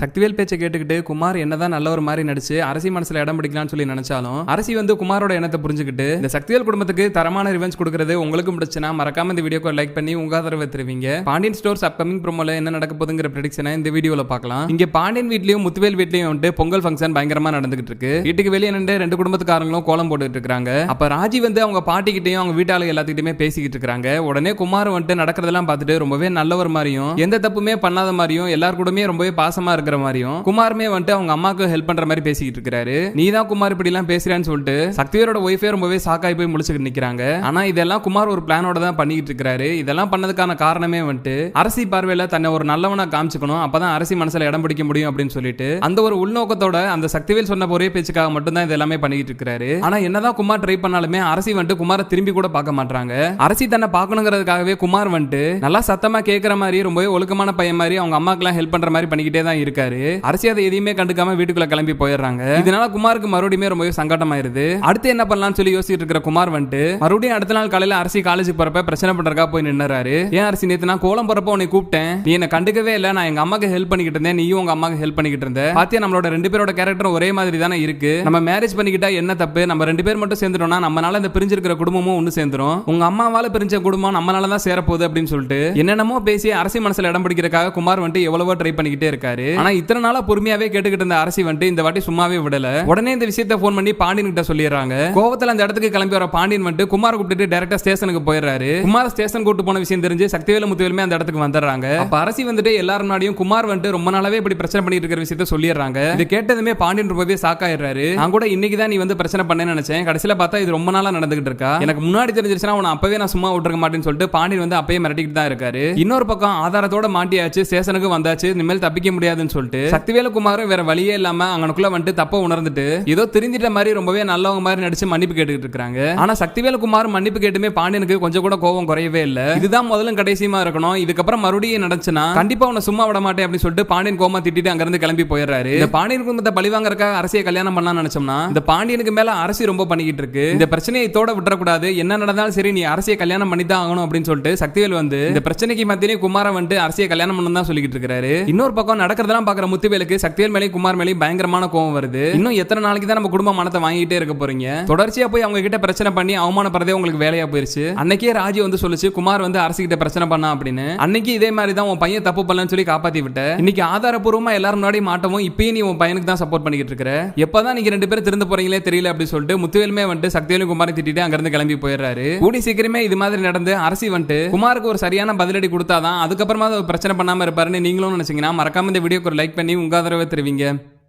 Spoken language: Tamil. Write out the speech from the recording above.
சக்திவேல் பேச்சை கேட்டுக்கிட்டு குமார் என்னதான் நல்ல ஒரு மாதிரி நடிச்சு அரசி மனசுல இடம் பிடிக்கலாம்னு சொல்லி நினைச்சாலும் அரசி வந்து குமாரோட எண்ணத்தை புரிஞ்சுக்கிட்டு இந்த சக்திவேல் குடும்பத்துக்கு தரமான ரிவெஞ்ச் கொடுக்கறது உங்களுக்கும் பிடிச்சுன்னா மறக்காம இந்த வீடியோக்கு லைக் பண்ணி உங்க ஆதரவை தருவீங்க. பாண்டியன் ஸ்டோர்ஸ் அப்கமிங் ப்ரோமோல என்ன நடக்க போதுங்கிற ப்ரெடிக்ஷனை இந்த வீடியோல பார்க்கலாம். இங்க பாண்டியன் வீட்லயும் முத்துவேல் வீட்லயும் வந்துட்டு பொங்கல் ஃபங்க்ஷன் பயங்கரமா நடந்துகிட்டு இருக்கு. வீட்டுக்கு வெளியே நின்று ரெண்டு குடும்பத்துக்காரங்களும் கோலம் போட்டுட்டு இருக்காங்க. அப்ப ராஜி வந்து அவங்க பாட்டிக்கிட்டையும் அவங்க வீட்டாளு எல்லாத்துக்கிட்டையுமே பேசிக்கிட்டு இருக்காங்க. உடனே குமார் வந்துட்டு நடக்கிறதெல்லாம் பார்த்துட்டு ரொம்பவே நல்லவர் மாதிரியும் எந்த தப்புமே பண்ணாத மாதிரியும் எல்லார் கூடமே ரொம்பவே பாசமா இருக்கிற மாதிரியும் குமாருமே வந்துட்டு அவங்க அம்மாக்கு ஹெல்ப் பண்ற மாதிரி பேசிக்கிட்டு இருக்காரு நீ தான் குமார் இப்படி எல்லாம் பேசுறேன்னு சொல்லிட்டு சக்திவேரோட ஒய்ஃபே ரொம்பவே சாக்காய் போய் முடிச்சுக்கிட்டு நிக்கிறாங்க. ஆனா இதெல்லாம் குமார் ஒரு பிளானோட தான் பண்ணிக்கிட்டு இருக்காரு இதெல்லாம் பண்ணதுக்கான காரணமே வந்துட்டு அரசி பார்வையில தன்னை ஒரு நல்லவனா காமிச்சுக்கணும். அப்பதான் அரசி மனசுல இடம் பிடிக்க முடியும் அப்படின்னு சொல்லிட்டு அந்த ஒரு உள்நோக்கத்தோட அந்த சக்திவேல் சொன்ன ஒரே பேச்சுக்காக மட்டும்தான் இது எல்லாமே பண்ணிக்கிட்டு இருக்காரு ஆனா என்னதான் குமார் ட்ரை பண்ணாலுமே அரசி வந்துட்டு குமாரை திரும்பி கூட பார்க்க மாட்டாங்க அரசி தன்னை பார்க்கணுங்கிறதுக்காகவே குமார் வந்துட்டு நல்லா சத்தமா கேட்கற மாதிரி ரொம்பவே ஒழுக்கமான பையன் மாதிரி அவங்க அம்மாக்கெல்லாம் ஹெல்ப் பண்ற மாதிரி பண்ணிக்கிட்டே தான் இருக்காரு. இருக்காரு. அதை எதையுமே கண்டுக்காம வீட்டுக்குள்ள கிளம்பி போயிடுறாங்க. இதனால குமாருக்கு மறுபடியுமே ரொம்பவே சங்கடமாயிருது அடுத்து என்ன பண்ணலாம்னு சொல்லி யோசிச்சுட்டு இருக்கிற குமார் வந்துட்டு மறுபடியும் அடுத்த நாள் காலையில அரசி காலேஜ் போறப்ப பிரச்சனை பண்றக்கா போய் நின்னுறாரு. ஏன் அரசி நேத்து நான் கோலம் போறப்ப உன்னை கூப்பிட்டேன். நீ என்ன கண்டுக்கவே இல்ல. நான் எங்க அம்மாக்கு ஹெல்ப் பண்ணிக்கிட்டு இருந்தேன். நீயும் உங்க அம்மாக்கு ஹெல்ப் பண்ணிக்கிட்டு இருந்த. பாத்தியா நம்மளோட ரெண்டு பேரோட கேரக்டர் ஒரே மாதிரி தானே இருக்கு. நம்ம மேரேஜ் பண்ணிக்கிட்டா என்ன தப்பு? நம்ம ரெண்டு பேர் மட்டும் சேர்ந்துட்டோம்னா நம்மளால இந்த பிரிஞ்சிருக்கிற குடும்பமும் ஒன்று சேர்ந்துரும். உங்க அம்மாவால பிரிஞ்ச குடும்பம் நம்மளால தான் சேரப்போகுது அப்படின்னு சொல்லிட்டு என்னென்னமோ பேசி அரசி மனசுல இடம் பிடிக்கிறதுக்காக குமார் வந்துட்டு எவ்வளவோ ட்ரை பண்ணிக்கிட்டே இருக்காரு. ஆனா இத்தனை நாளா பொறுமையாவே கேட்டுக்கிட்டு இருந்த அரசி வந்துட்டு இந்த வாட்டி சும்மாவே விடல. உடனே இந்த விஷயத்த போன் பண்ணி பாண்டியன் கிட்ட சொல்லிடுறாங்க. கோவத்துல அந்த இடத்துக்கு கிளம்பி வர பாண்டியன் வந்துட்டு குமார் கூப்பிட்டு டேரக்டா ஸ்டேஷனுக்கு போயிடுறாரு. குமார் ஸ்டேஷன் கூட்டு போன விஷயம் தெரிஞ்சு சக்திவேல முத்துவேலுமே அந்த இடத்துக்கு வந்துடுறாங்க. அப்ப அரசி வந்துட்டு எல்லாரும் முன்னாடியும் குமார் வந்துட்டு ரொம்ப நாளாவே இப்படி பிரச்சனை பண்ணிட்டு இருக்கிற விஷயத்த சொல்லிடுறாங்க. இது கேட்டதுமே பாண்டியன் ரொம்பவே சாக்காயிடுறாரு நான் கூட இன்னைக்கு தான் நீ வந்து பிரச்சனை பண்ணேன்னு நினைச்சேன். கடைசியில பார்த்தா இது ரொம்ப நாளா நடந்துகிட்டு இருக்கா? எனக்கு முன்னாடி தெரிஞ்சிருச்சுன்னா உன அப்பவே நான் சும்மா விட்டுருக்க மாட்டேன்னு சொல்லிட்டு பாண்டியன் வந்து அப்பயே மிரட்டிட்டு தான் இருக்காரு. இன்னொரு பக்கம் ஆதாரத்தோட மாட்டியாச்சு ஸ்டேஷனுக்கு வந்தாச்சு. இனிமேல் தப்பிக்க முடியாதுன்னு சொல்லிட்டு சக்திவேலு குமாரும் வேற வழியே இல்லாம அங்கனுக்குள்ள வந்துட்டு தப்ப உணர்ந்துட்டு ஏதோ தெரிஞ்சிட்ட மாதிரி ரொம்பவே நல்லவங்க மாதிரி நடிச்சு மன்னிப்பு கேட்டுக்கிட்டு இருக்காங்க. ஆனா சக்திவேலு குமார் மன்னிப்பு கேட்டுமே பாண்டியனுக்கு கொஞ்சம் கூட கோபம் குறையவே இல்ல. இதுதான் முதலும் கடைசியுமா இருக்கணும். இதுக்கப்புறம் மறுபடியும் நடந்துச்சுன்னா கண்டிப்பா உன்னை சும்மா விட மாட்டேன் அப்படின்னு சொல்லிட்டு பாண்டியன் கோமா திட்டிட்டு அங்க இருந்து கிளம்பி போயிடுறாரு. இந்த பாண்டியன் குடும்பத்தை பழி வாங்குறதுக்காக அரசியை கல்யாணம் பண்ணலாம்னு நினைச்சோம்னா இந்த பாண்டியனுக்கு மேல அரசி ரொம்ப பண்ணிக்கிட்டு இருக்கு. இந்த பிரச்சனையை இதோட விட்டுறக்கூடாது. என்ன நடந்தாலும் சரி நீ அரசியை கல்யாணம் பண்ணி தான் ஆகணும் அப்படின்னு சொல்லிட்டு சக்திவேல் வந்து இந்த பிரச்சனைக்கு மத்தியிலே குமார வந்துட்டு அரசியை கல்யாணம் பண்ணணும் தான் சொல்லிக்கிட்டு இருக்காரு. இன்னொரு பக்கம் நடக்கிறதெல்லாம் பாக்குற முத்துவேலுக்கு சக்திவேல் மேலேயும் குமார் மேலேயும் பயங்கரமான கோவம் வருது. இன்னும் எத்தனை நாளைக்கு தான் நம்ம குடும்ப மனத்தை வாங்கிட்டே இருக்க போறீங்க? தொடர்ச்சியா போய் அவங்க கிட்ட பிரச்சனை பண்ணி அவமானப்படுறதே உங்களுக்கு வேலையா போயிருச்சு? அன்னைக்கே ராஜி வந்து சொல்லுச்சு குமார் வந்து அரசு கிட்ட பிரச்சனை பண்ணா அப்படின்னு. அன்னைக்கு இதே மாதிரி தான் உன் பையன் தப்பு பண்ணலன்னு சொல்லி காப்பாத்தி விட்ட. இன்னைக்கு ஆதாரப்பூர்வமா எல்லாரும் முன்னாடி மாட்டவும் இப்பயும் நீ உன் பையனுக்கு தான் சப்போர்ட் பண்ணிக்கிட்டு இருக்கிற. எப்பதான் நீங்க ரெண்டு பேரும் திருந்த போறீங்களே தெரியல அப்படின்னு சொல்லிட்டு முத்துவேலுமே வந்துட்டு சக்திவேலும் குமாரை திட்டிட்டு அங்க இருந்து கிளம்பி போயிடுறாரு. கூடி சீக்கிரமே இது மாதிரி நடந்து அரசி வந்துட்டு குமாருக்கு ஒரு சரியான பதிலடி கொடுத்தாதான் அதுக்கப்புறமா பிரச்சனை பண்ணாம இருப்பாருன்னு நீங்களும் நினைச்சீங்கன்னா மறக்காம இந்த வீடியோ ஒரு லைக் பண்ணி உங்க ஆதரவை தருவீங்க.